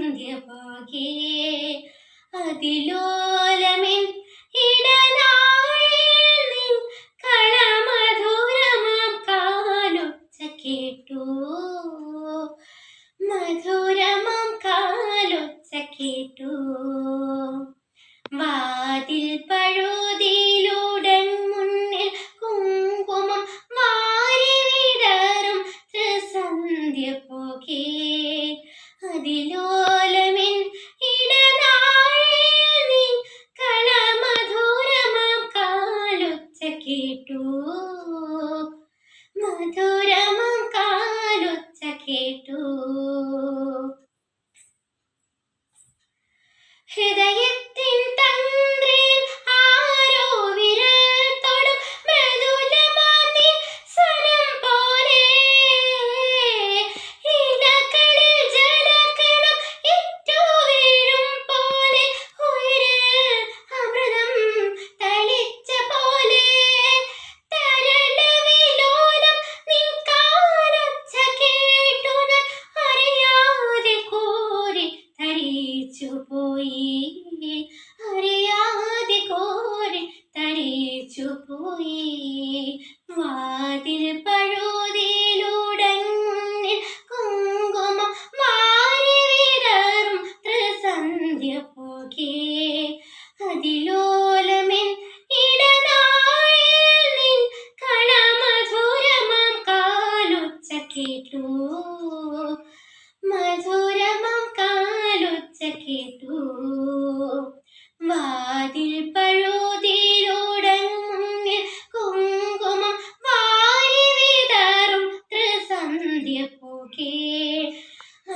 സന്ധ്യഭാഗിയേ അതിലോലമെൻ കേട്ടു മധുരമം കാലൊച്ച കേട്ടു വാ ഹൃദയത്തിൻ പോയി വാതിൽ പോകേ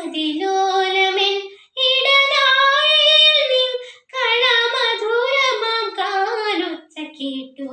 അതിലോലമെൻ ഇടനാഴിയിൽ കളമധുരമാം കാലൊച്ച കേട്ടു.